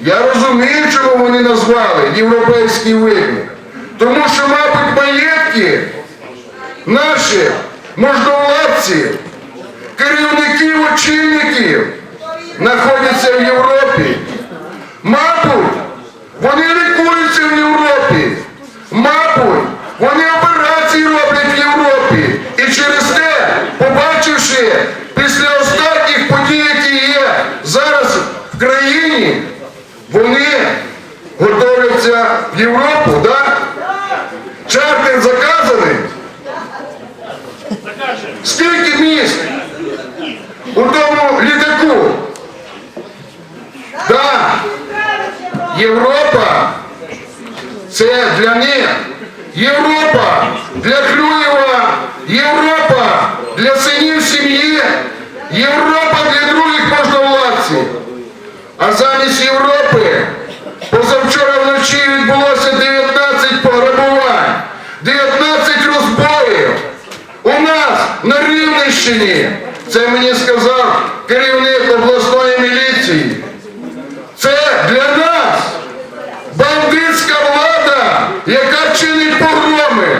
Я розумію, чому вони назвали європейський вибір. Тому що, мабуть, маєтки наших можновладців, керівників, очільників знаходяться в Європі. Мабуть, вони лікуються в Європі. Мабуть, вони операції роблять в Європі. І через те, побачивши після останніх подій, які є зараз в країні, готуються в Європу, так? Чартер заказаний. Скільки місць у тому літаку? Так. Європа це для них. Європа для Клюєва, Європа для синів сім'ї, Європа для других можновладців. А замість Європи на Рівненщині. Це мені сказав керівник обласної міліції. Це для нас бандитська влада, яка